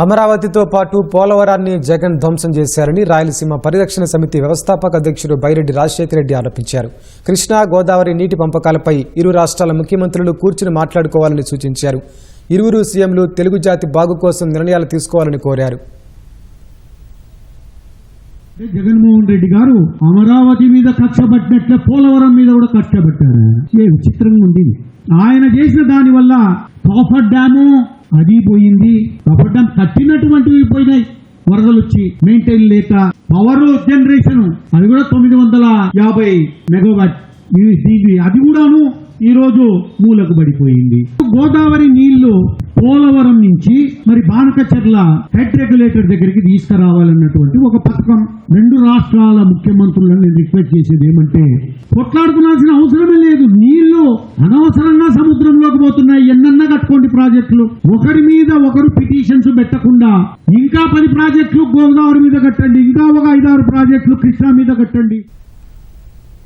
అమరావతితో పాటు పోలవరాన్ని జగన్ ధ్వంసం చేశారని రాయలసీమ పరిరక్షణ సమితి వ్యవస్థాపక అధ్యక్షుడు బైరెడ్డి రాజశేఖర రెడ్డి ఆరోపించారు. కృష్ణా గోదావరి నీటి పంపకాలపై ఇరు రాష్ట్రాల ముఖ్యమంత్రులు కూర్చుని మాట్లాడుకోవాలని సూచించారు. ఇరువురు సీఎంలు తెలుగు జాతి బాగు కోసం నిర్ణయాలు తీసుకోవాలని కోరారు. జగన్మోహన్ రెడ్డి గారు అమరావతి మీద కక్ష పట్టినట్లే పోలవరం మీద కూడా కక్ష పెట్టారు ఏ విచిత్రంగా ఉంది ఆయన చేసిన దాని వల్ల కాఫర్ డ్యాము అది పోయింది. కాఫర్ కట్టినటువంటివి పోయినాయి. వరదలు వచ్చి మెయింటైన్ లేక పవర్ జనరేషన్ అది కూడా తొమ్మిది వందల యాభై మెగావాట్ ఇది దీన్ని అది కూడాను ఈ రోజు మూలకు పడిపోయింది. గోదావరి నీళ్ళు పోలవరం నుంచి మరి బానకచర్ల హెడ్ రెగ్యులేటర్ దగ్గరికి తీసుకురావాలన్నటువంటి ఒక పథకం రెండు రాష్ట్రాల ముఖ్యమంత్రులను నేను రిక్వెస్ట్ చేసేది ఏమంటే కొట్లాడుకున్నాల్సిన అవసరమే లేదు. నీళ్ళు ప్రాజెక్టులు ఒకరి మీద ఒకరు పిటిషన్స్ పెట్టకుండా ఇంకా పది ప్రాజెక్టులు గోదావరి మీద కట్టండి ఇంకా ఒక ఐదారు ప్రాజెక్టులు కృష్ణా మీద కట్టండి.